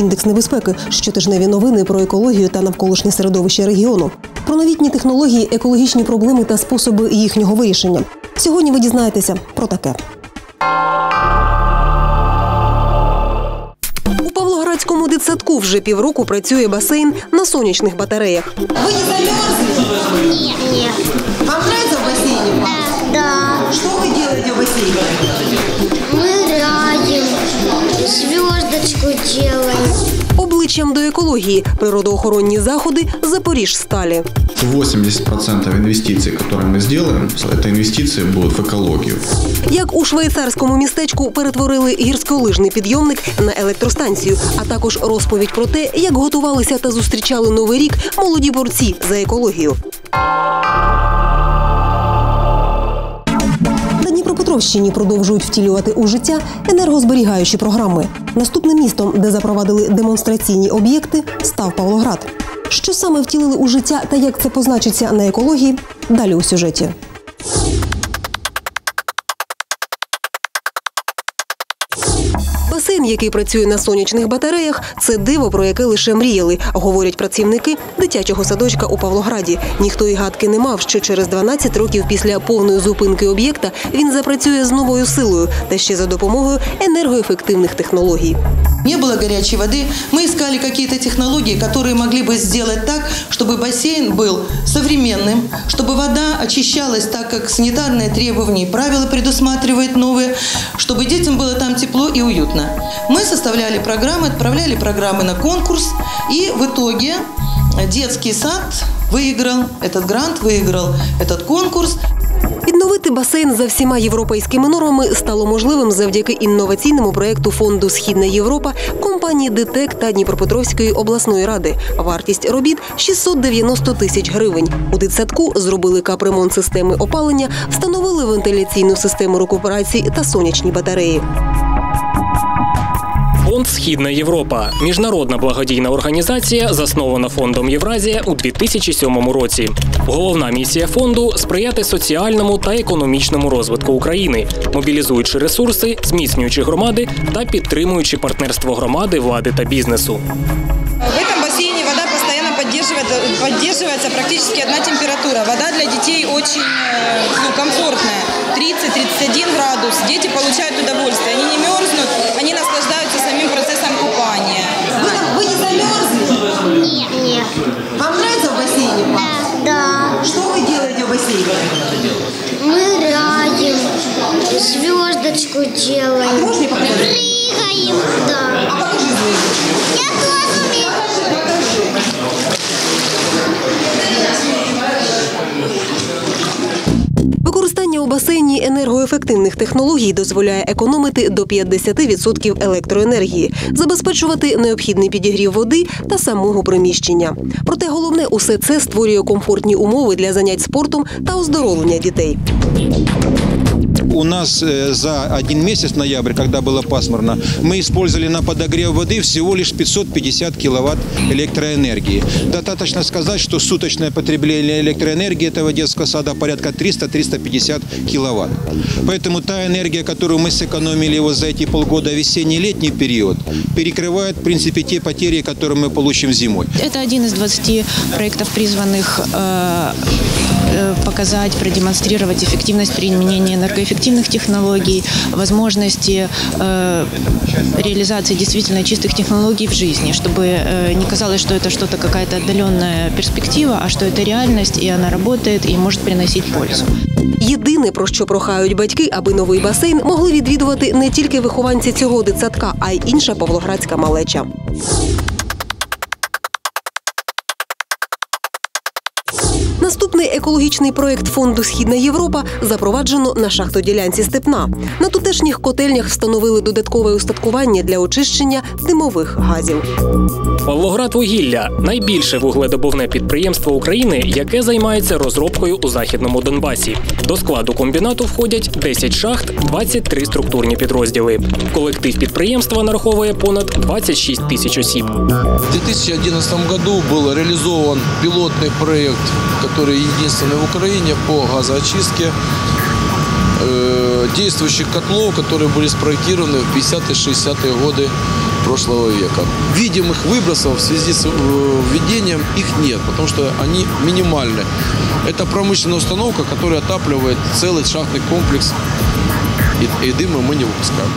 вами програма Індекс небезпеки. Щотижневі новини про екологію та навколишнє середовище регіону. Про новітні технології, екологічні проблеми та способи їхнього вирішення. Сьогодні ви дізнаєтеся про таке. У Павлоградському дитсадку вже півроку працює басейн на сонячних батареях. Вы не замерзли? Нет. Вам нравится в бассейне? Да. Что вы делаете в бассейне? Мы играем, звездочку делаем. Обличчям до екології природоохоронні заходи Запоріжсталі. 80% инвестиций, которые мы сделаем, это инвестиции будут в экологию. Як у швейцарському містечку перетворили гірськолижний підйомник на електростанцію, а також розповідь про те, як готувалися та зустрічали новий рік молоді борці за екологію. На Дніпропетровщині продовжують втілювати у життя енергозберігаючі програми. Наступним містом, де запровадили демонстраційні об'єкти, став Павлоград. Що саме втілили у життя та як це позначиться на екології? Далі у сюжеті. Басейн, який працює на сонячних батареях, це диво, про яке лише мріяли, говорять працівники дитячого садочка у Павлограді. Ніхто і гадки не мав, що через 12 років після повної зупинки об'єкта він запрацює з новою силою та ще за допомогою енергоефективних технологій. Не было горячей воды. Мы искали какие-то технологии, которые могли бы сделать так, чтобы бассейн был современным, чтобы вода очищалась так, как санитарные требования и правила предусматривают новые, чтобы детям было там тепло и уютно. Мы составляли программы, отправляли программы на конкурс, и в итоге детский сад выиграл этот грант, выиграл этот конкурс. Відновити басейн за всіма європейськими нормами стало можливим завдяки інноваційному проєкту фонду Східна Європа компанії ДТЕК та Дніпропетровської обласної ради. Вартість робіт 690 тисяч гривень. У дитсадку зробили капремонт системи опалення, встановили вентиляційну систему рекуперації та сонячні батареї. Фонд Східна Європа міжнародна благодійна організація, заснована фондом Євразія у 2007 році. Головна місія фонду сприяти соціальному та економічному розвитку України, мобілізуючи ресурси, зміцнюючи громади та підтримуючи партнерство громади, влади та бізнесу. В бассейне вода постоянно поддерживает, поддерживается практически одна температура. Вода для детей очень э, ну, комфортная. 30-31 градус. Дети получают удовольствие. Они не мерзнут, они наслаждаются процессом купания. Вы, там- вы не замерзли? Нет. Вам нравится в бассейне? Да. Что вы делаете в бассейне? Мы играем, звездочку делаем. Можешь мне показать? Прыгаем. Да. А покажи звездочку. Басейні енергоефективних технологій дозволяє економити до 50% електроенергії, забезпечувати необхідний підігрів води та самого приміщення. Проте головне усе це створює комфортні умови для занять спортом та оздоровлення дітей. У нас э, за один месяц, ноябрь, когда было пасмурно, мы использовали на подогрев воды всего лишь 550 киловатт электроэнергии. Достаточно сказать, что суточное потребление электроэнергии этого детского сада порядка 300-350 киловатт. Поэтому та энергия, которую мы сэкономили вот за эти полгода весенний-летний период, перекрывает, в принципе, те потери, которые мы получим зимой. Это один из 20 проектов, призванных э, показать, продемонстрировать эффективность применения энергоэффективных технологий, возможности э, реализации действительно чистых технологий в жизни, чтобы э, не казалось, что это что-то какая-то отдаленная перспектива, а что это реальность, и она работает, и может приносить пользу. Єдине, про що прохають батьки, аби новий басейн могли відвідувати не тільки вихованці цього дитсадка, а й інша павлоградська малеча. екологічний проект фонду Східна Європа запроваджено на шахтоділянці Степна. На тутешніх котельнях встановили додаткове устаткування для очищення димових газів. Павлоград вугілля найбільше вугледобувне підприємство України, яке займається розробкою у західному Донбасі. До складу комбінату входять 10 шахт, 23 структурні підрозділи. Колектив підприємства нараховує понад 26 тисяч осіб. В 2011 году был реализован пилотный проект, который единственный в Украине по газоочистке э, действующих котлов, которые были спроектированы в 50-60-е годы прошлого века. Видимых выбросов в связи с э, введением их нет, потому что они минимальны. Это промышленная установка, которая отапливает целый шахтный комплекс, и, и дыма мы не выпускаем.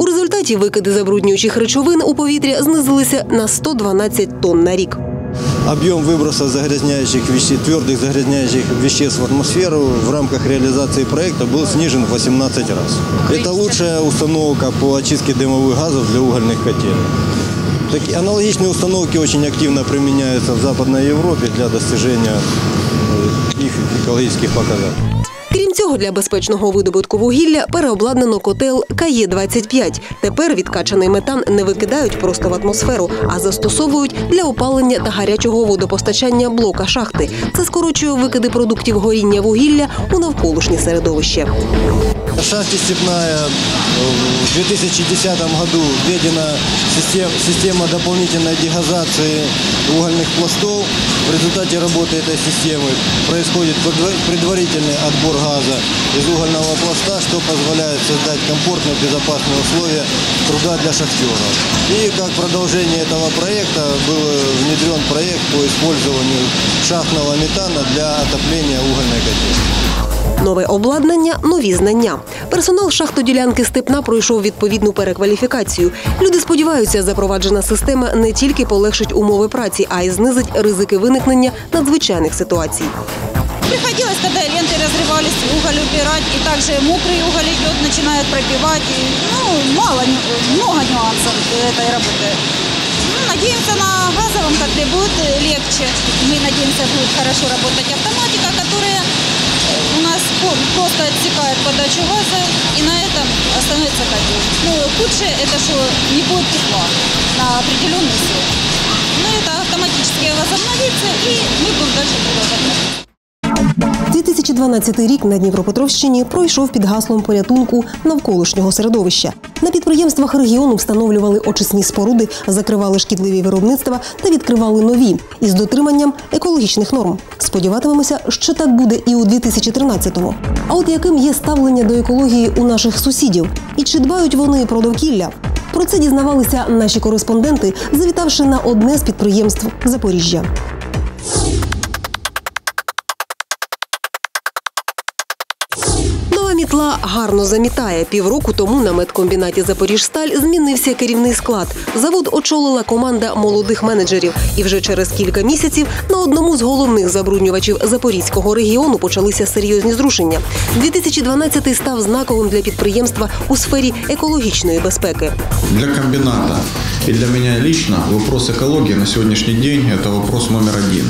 У результаті викиди забруднюючих речовин у повітря знизилися на 112 тонн на рік. Объем выброса загрязняющих веществ, твердых загрязняющих веществ в атмосферу в рамках реализации проекта был снижен в 18 раз. Это лучшая установка по очистке дымовых газов для угольных котелей. Такие аналогичные установки очень активно применяются в Западной Европе для достижения э, их экологических показателей. Цього, для безпечного видобутку вугілля переобладнано котел КАЄ-25. Тепер відкачаний метан не викидають просто в атмосферу, а застосовують для опалення та гарячого водопостачання блока шахти. Це скорочує викиди продуктів горіння вугілля у навколишнє середовище. Шахте «Степная» в 2010 году введена система, система дополнительной дегазации угольных пластов. В результате работы этой системы происходит предва- предварительный отбор газа из угольного пласта, что позволяет создать комфортные, безопасные условия труда для шахтеров. И как продолжение этого проекта был внедрен проект по использованию шахтного метана для отопления угольной котельной. Нове обладнання, нові знання. Персонал шахтоділянки Степна пройшов відповідну перекваліфікацію. Люди сподіваються, запроваджена система не тільки полегшить умови праці, а й знизить ризики виникнення надзвичайних ситуацій. Приходилось, когда ленты разрывались, уголь убирать, и также мокрый уголь идет, начинает пробивать. И, ну, мало, ню- много нюансов этой работы. Ну, надеемся, на газовом котле будет э, легче. Мы надеемся, будет хорошо работать автоматика, которая э, у нас по- просто отсекает подачу газа, и на этом остановится котел. Ну, худшее это что не будет тепла на определенный срок. Но это автоматически возобновится, 2012 рік на Дніпропетровщині пройшов під гаслом порятунку навколишнього середовища. На підприємствах регіону встановлювали очисні споруди, закривали шкідливі виробництва та відкривали нові із дотриманням екологічних норм. Сподіватимемося, що так буде і у 2013-му. А от яким є ставлення до екології у наших сусідів, і чи дбають вони про довкілля? Про це дізнавалися наші кореспонденти, завітавши на одне з підприємств Запоріжжя. Нова мітла гарно замітає. Півроку тому на медкомбінаті Запоріжсталь змінився керівний склад. Завод очолила команда молодих менеджерів. І вже через кілька місяців на одному з головних забруднювачів Запорізького регіону почалися серйозні зрушення. 2012 став знаковим для підприємства у сфері екологічної безпеки. Для комбината и для меня лично вопрос экологии на сегодняшний день – это вопрос номер один,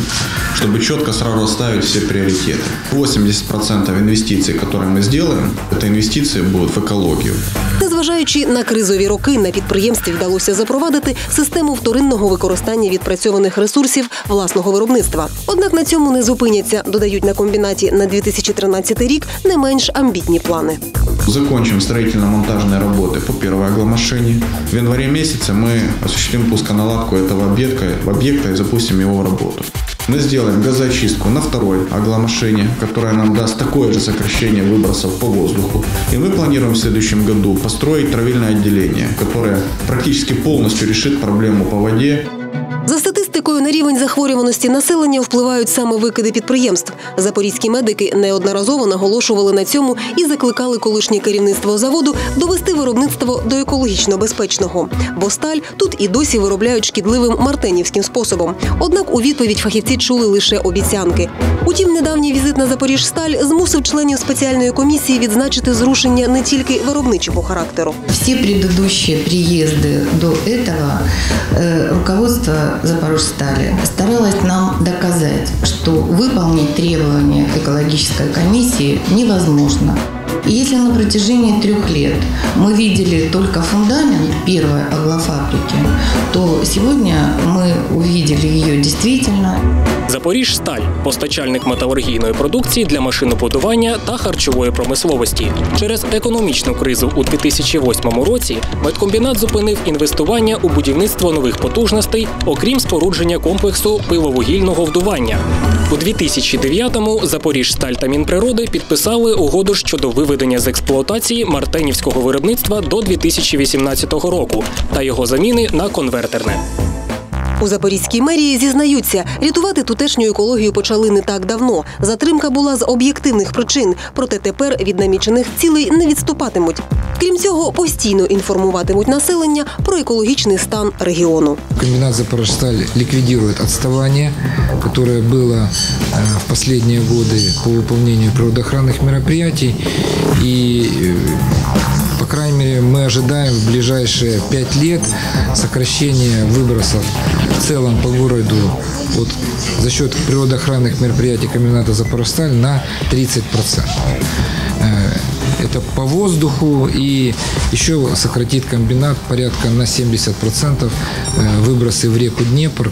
чтобы четко сразу расставить все приоритеты. 80% инвестиций, которые мы сделаем, это инвестиции будут в экологию. Незважаючи на кризові роки, на підприємстві вдалося запровадити систему вторинного використання відпрацьованих ресурсів власного виробництва. Однак на цьому не зупиняться, додають на комбінаті на 2013 рік не менш амбітні плани. Закончим строительно-монтажные работы по первой агломашине. В январе месяце мы осуществим пусконаладку этого объекта, объекта и запустим его в работу. Мы сделаем газоочистку на второй агломашине, которая нам даст такое же сокращение выбросов по воздуху. И мы планируем в следующем году построить травильное отделение, которое практически полностью решит проблему по воде на рівень захворюваності населення впливають саме викиди підприємств. Запорізькі медики неодноразово наголошували на цьому і закликали колишнє керівництво заводу довести виробництво до екологічно безпечного. Бо сталь тут і досі виробляють шкідливим мартенівським способом. Однак у відповідь фахівці чули лише обіцянки. Утім, недавній візит на Запоріжсталь змусив членів спеціальної комісії відзначити зрушення не тільки виробничого характеру. Все предыдущие приезды до этого э, руководство Запорожстали старалась нам доказать, что выполнить требования экологической комиссии невозможно. И если на протяжении трех лет мы видели только фундамент первой аглофабрики, то сегодня мы увидели ее действительно. Запоріжсталь постачальник металургійної продукції для машинобудування та харчової промисловості. Через економічну кризу у 2008 році медкомбінат зупинив інвестування у будівництво нових потужностей, окрім спорудження комплексу пиловугільного вдування. У 2009-му Запоріжсталь та Мінприроди підписали угоду щодо виведення виведення з експлуатації мартенівського виробництва до 2018 року та його заміни на конвертерне. У Запорізькій мерії зізнаються, рятувати тутешню екологію почали не так давно. Затримка була з об'єктивних причин, проте тепер від намічених цілей не відступатимуть. Крім цього, постійно інформуватимуть населення про екологічний стан регіону. Комбинат «Запорожсталь» ликвидирует отставание, которое было э, в последние годы по выполнению природоохранных мероприятий. Мы ожидаем в ближайшие пять лет сокращения выбросов в целом по городу вот, за счет природоохранных мероприятий комбината «Запорожсталь» на 30%. Э, Это по воздуху и еще сократит комбинат порядка на 70% э, выбросы в реку Днепр.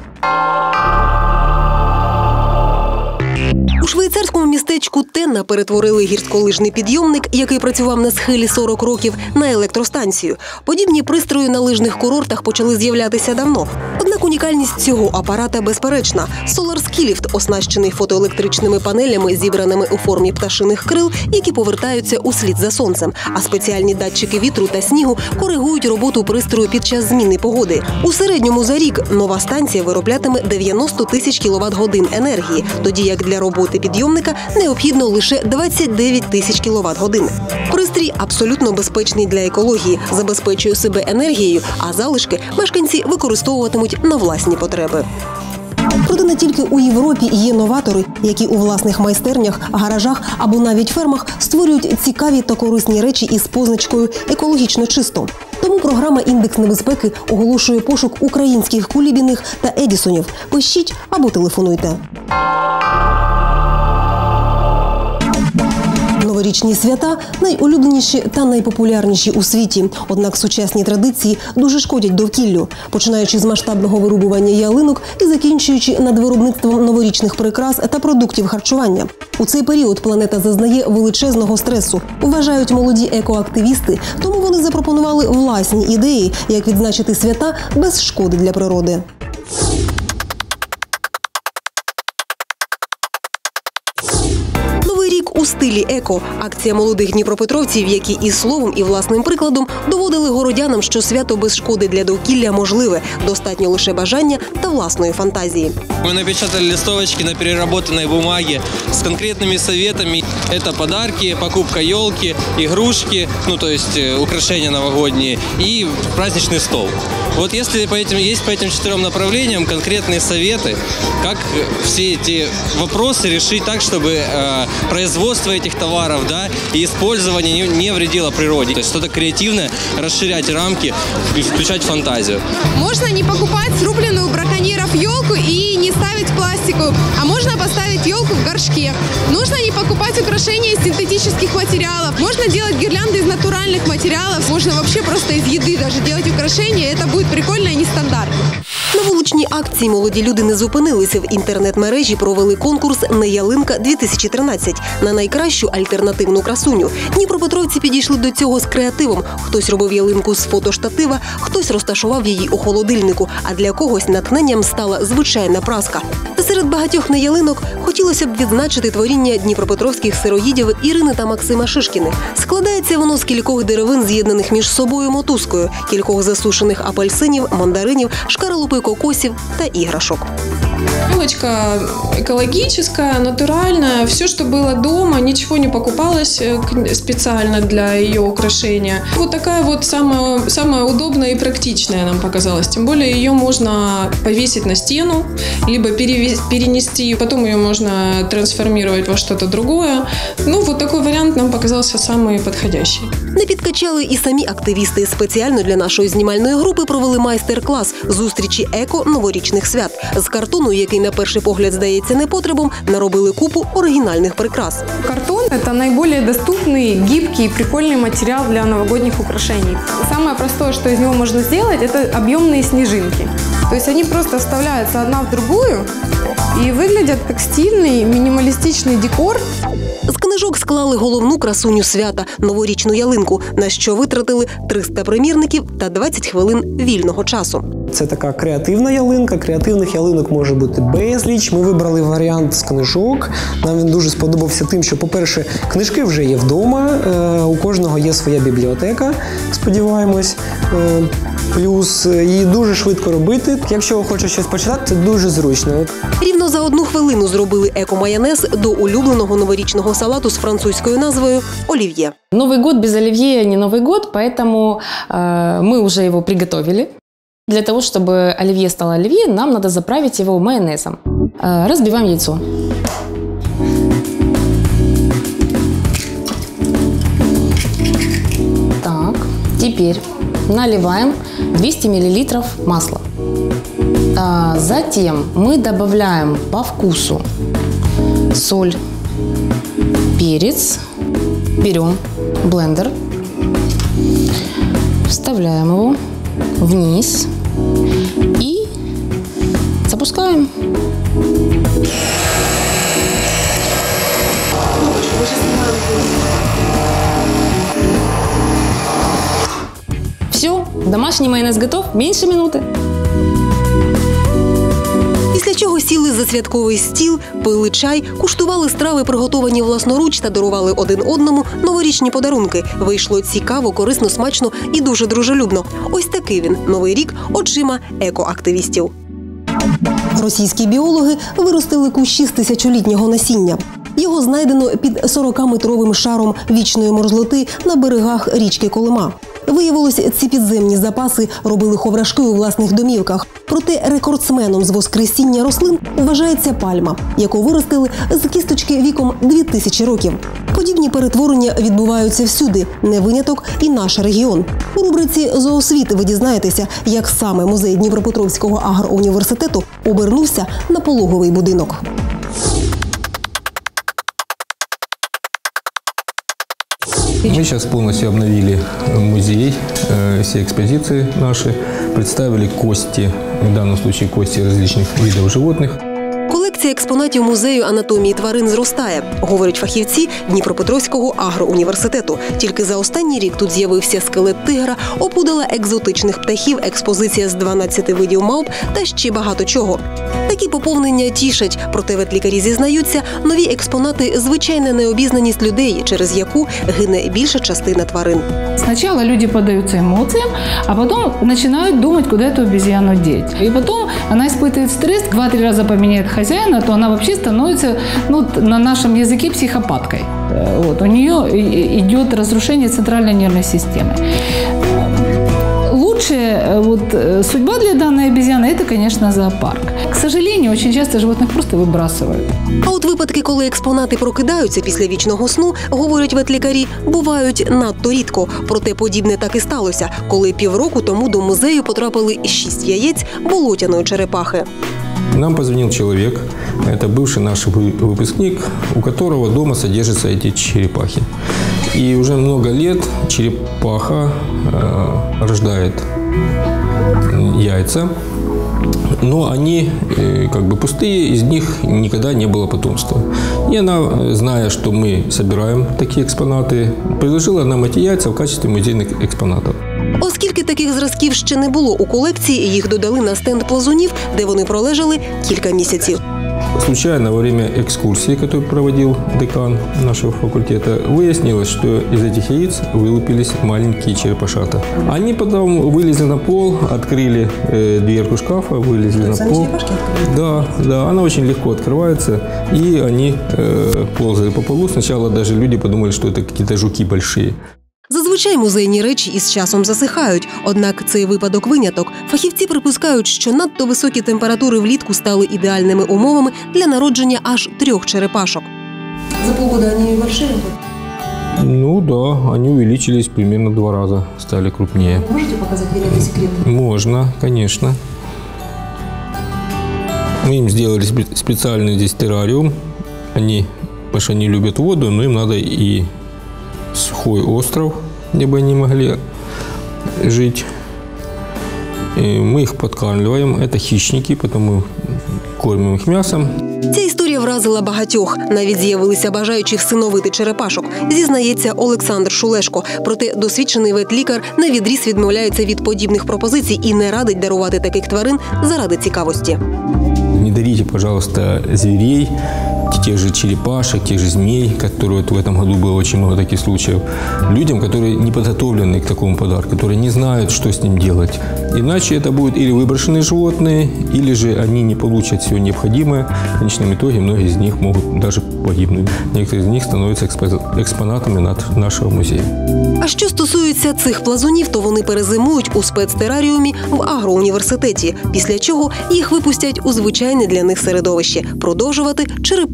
У швейцарському містечку Тенна перетворили гірськолижний підйомник, який працював на схилі 40 років, на електростанцію. Подібні пристрої на лижних курортах почали з'являтися давно. Однак унікальність цього апарата безперечна. Solar Ski оснащений фотоелектричними панелями, зібраними у формі пташиних крил, які повертаються у слід за сонцем. А спеціальні датчики вітру та снігу коригують роботу пристрою під час зміни погоди. У середньому за рік нова станція вироблятиме 90 тисяч кіловат годин енергії, тоді як для роботи підйомника необхідно лише 29 тисяч кіловат годин. Пристрій абсолютно безпечний для екології, забезпечує себе енергією, а залишки мешканці використовуватимуть на власні потреби. Проте не тільки у Європі є новатори, які у власних майстернях, гаражах або навіть фермах створюють цікаві та корисні речі із позначкою екологічно чисто. Тому програма Індекс небезпеки оголошує пошук українських кулібіних та едісонів. Пишіть або телефонуйте. Новорічні свята найулюбленіші та найпопулярніші у світі. Однак сучасні традиції дуже шкодять довкіллю, починаючи з масштабного вирубування ялинок і закінчуючи над виробництвом новорічних прикрас та продуктів харчування. У цей період планета зазнає величезного стресу. Вважають молоді екоактивісти, тому вони запропонували власні ідеї, як відзначити свята без шкоди для природи. у стилі еко. Акція молодих дніпропетровців, які і словом, і власним прикладом доводили городянам, що свято без шкоди для довкілля можливе. Достатньо лише бажання та власної фантазії. Мы напечатали листовочки на переработанной бумаге с конкретными советами. Это подарки, покупка елки, игрушки, ну то есть э, украшения новогодние и праздничный стол. Вот если по этим, есть по этим четырем направлениям конкретные советы, как э, все эти вопросы решить так, чтобы э, производство этих товаров да, и использование не, не вредило природе. То есть что-то креативное, расширять рамки включать фантазию. Можно не покупать срубленную браконьеров елку и не ставить пластиковую, а можно поставить елку в горшке. Нужно не покупать украшения из синтетических материалов. Можно делать гирлянды из натуральных материалов. Можно вообще просто из еды даже делать украшения. Это будет прикольно и нестандартно. На вуличній акції молоді люди не зупинилися. В інтернет-мережі провели конкурс «Не ялинка 2013 на найкращу альтернативну красуню. Дніпропетровці підійшли до цього з креативом. Хтось робив ялинку з фотоштатива, хтось розташував її у холодильнику, а для когось натхненням стала звичайна праска. Серед багатьох неялинок хотілося б відзначити творіння дніпропетровських сироїдів Ірини та Максима Шишкіних. Складається воно з кількох деревин, з'єднаних між собою мотузкою, кількох засушених апельсинів, мандаринів, шкаралупи кокосів та іграшок. Елочка экологическая, натуральная. Все, что было дома, ничего не покупалось э, к- специально для ее украшения. Вот такая вот самая, самая удобная и практичная нам показалась. Тем более ее можно повесить на стену, либо перевес- перенести, потом ее можно трансформировать во что-то другое. Ну, вот такой вариант нам показался самый подходящий. Не підкачали і самі активісти. Спеціально для нашої знімальної групи провели майстер-клас зустрічі еко новорічних свят. З картону, який на перший погляд здається непотребом, наробили купу оригінальних прикрас. Картон – это наиболее доступный, гибкий и прикольный материал для новогодних украшений. Самое простое, что из него можно сделать, это объемные снежинки. То есть они просто вставляются одна в другую, и выглядят как стильный минималистичный декор. З книжок склали головну красуню свята новорічну ялинку, на що витратили 300 примірників та 20 хвилин вільного часу. Це така креативна ялинка. Креативних ялинок може бути безліч. Ми вибрали варіант з книжок. Нам він дуже сподобався тим, що, по-перше, книжки вже є вдома. е, У кожного є своя бібліотека. Сподіваємось. Е, Плюс е, її дуже швидко робити. Якщо хочеш щось почитати, це дуже зручно. От Рівно за одну хвилину зробили еко-майонез до улюбленого новорічного салату з французькою назвою олів'є. Новый год без оливье не Новый год, поэтому э, мы уже его приготовили. Для того, чтобы оливье стало оливье, нам надо заправить его майонезом. Э, разбиваем яйцо. Так, теперь наливаем 200 миллилитров масла. А, затем мы добавляем по вкусу соль, перец, берем блендер, вставляем его вниз и запускаем. Все, домашний майонез готов. Меньше минуты. Після чого сіли за святковий стіл, пили чай, куштували страви, приготовані власноруч та дарували один одному новорічні подарунки. Вийшло цікаво, корисно, смачно і дуже дружелюбно. Ось такий він новий рік очима екоактивістів. Російські біологи виростили кущі з тисячолітнього насіння. Його знайдено під 40-метровим шаром вічної мерзлоти на берегах річки Колима. Виявилось, ці підземні запаси робили ховрашки у власних домівках. Проте рекордсменом з воскресіння рослин вважається пальма, яку виростили з кісточки віком 2000 років. Подібні перетворення відбуваються всюди, не виняток і наш регіон. У рубриці «Зоосвіт» ви дізнаєтеся, як саме музей Дніпропетровського агроуніверситету обернувся на пологовий будинок. Мы сейчас полностью обновили музей, э, все экспозиции наши, представили кости, в данном случае кости различных видов животных. Колекція експонатів музею анатомії тварин зростає, говорять фахівці Дніпропетровського агроуніверситету. Тільки за останній рік тут з'явився скелет тигра, опудала екзотичних птахів, експозиція з 12 видів мавп та ще багато чого. Такі поповнення тішать, проте ветлікарі зізнаються, нові експонати звичайна необізнаність людей, через яку гине більша частина тварин. Сначала люди поддаются эмоциям, а потом начинают думать, куда эту обезьяну деть. И потом она испытывает стресс, два-три раза поменяет хозяина, то она вообще становится, ну, на нашем языке психопаткой. Э, Вот, у нее и- идет разрушение центральной нервной системы. Лучшая э, вот, э, судьба для данной обезьяны – это, конечно, зоопарк. К сожалению, очень часто животных просто выбрасывают. А от випадки, коли експонати прокидаються після вічного сну, говорять ветлікарі, бувають надто рідко. Проте подібне так і сталося, коли півроку тому до музею потрапили шість яєць болотяної черепахи. Нам позвонил человек, это бывший наш вы- выпускник, у которого дома содержатся эти черепахи. И уже много лет черепаха э, рождает яйца, но они э, как бы пустые, из них никогда не было потомства. И она, э, зная, что мы собираем такие экспонаты, предложила нам эти яйца в качестве музейных экспонатов. Оскільки таких зразків ще не було у колекції, їх додали на стенд плазунів, де вони пролежали кілька місяців. Случайно во время экскурсии, которую проводил декан нашего факультета, выяснилось, что из этих яиц вылупились маленькие черепашата. Они потом вылезли на пол, открыли э, дверку шкафа, вылезли на пол. Да, да, она очень легко открывается, и они э, ползали по полу. Сначала даже люди подумали, что это какие-то жуки большие. Зазвичай музейні речі із часом засихають. Однак цей випадок виняток. Фахівці припускають, що надто високі температури влітку стали ідеальними умовами для народження аж трьох черепашок. За полгода вони большие Ну да, они увеличились примерно в два раза, стали крупнее. Можете показати великий секрет? Можно, конечно. Мы им сделали спе- специальный здесь террариум. Они, потому что они любят воду, но им надо и сухой остров, где бы они могли жить. И мы их подкармливаем. Это хищники, потому кормим их мясом. Ця історія вразила багатьох. Навіть з'явилися бажаючі всиновити черепашок. Зізнається Олександр Шулешко. Проте досвідчений ветлікар на відріз відмовляється від подібних пропозицій і не радить дарувати таких тварин заради цікавості. Не дарите, пожалуйста, зверей, тех же черепашек, тех же змей, которые вот в этом году было очень много таких случаев, людям, которые не подготовлены к такому подарку, которые не знают, что с ним делать. Иначе это будут или выброшенные животные, или же они не получат все необходимое. В конечном итоге многие из них могут даже погибнуть. Некоторые из них становятся экспо- экспонатами над- нашего музея. А що стосується цих плазунів, то вони перезимують у спецтераріумі в агроуніверситеті, після чого їх випустять у звичайне для них середовище продовжувати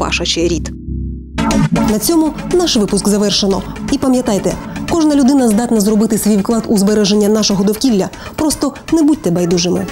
Черепашачий рід. На цьому наш випуск завершено. І пам'ятайте, кожна людина здатна зробити свій вклад у збереження нашого довкілля. Просто не будьте байдужими.